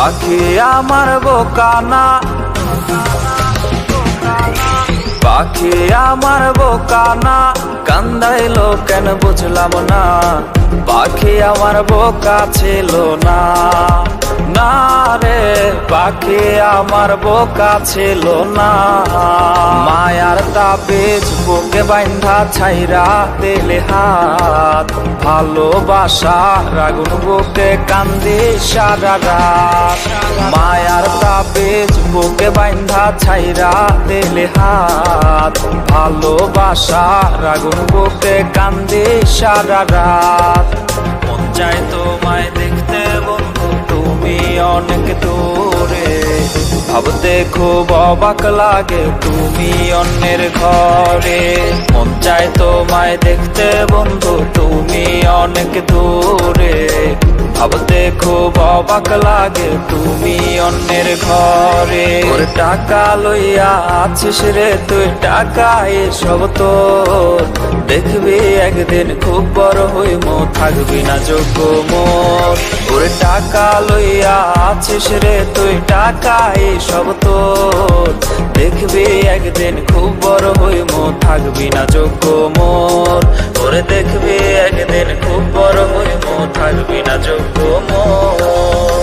পাখি আমার বোকানা। পাখি আমার বোকানা। কান্দাইলো কেন বুঝলাম না। পাখি আমার বোকা ছিল না। না রে, পাখি আমার বোকা ছিল না। মায়ার তাবিজ বুকে বাইন্ধা ছাইরা দিলে হাত। ভালোবাসা, রাগুন বুকে কান্দি সারা রাত। মায়ার তাবিজ বুকে বাইন্ধা ছাইরা দিলে হাত। ভালোবাসা, রাগুন বুকে কান্দি সারা রাত। চায় তোমায় ভাবতে খুব অবাক লাগে, তুমি অন্যের ঘরে। মন চায় তোমায় দেখতে বন্ধু, তুমি অনেক দূরে। ভাবতে খুব অবাক লাগে, তুমি অন্যের ঘরে। ওর টাকা লইয়া আছিস রে, তুই টাকা এসব তোর। দেখবি একদিন খুব বড় হইম, থাকবি না যোগ্য মোর। ওর টাকা লইয়া আছিস রে তুই টাকা সব তোর। দেখবি একদিন খুব বড় হইম, থাকবি না যোগ্য মোর। ওরে দেখবি একদিন খুব বড় হইম, থাকবি না যোগ্য মোর।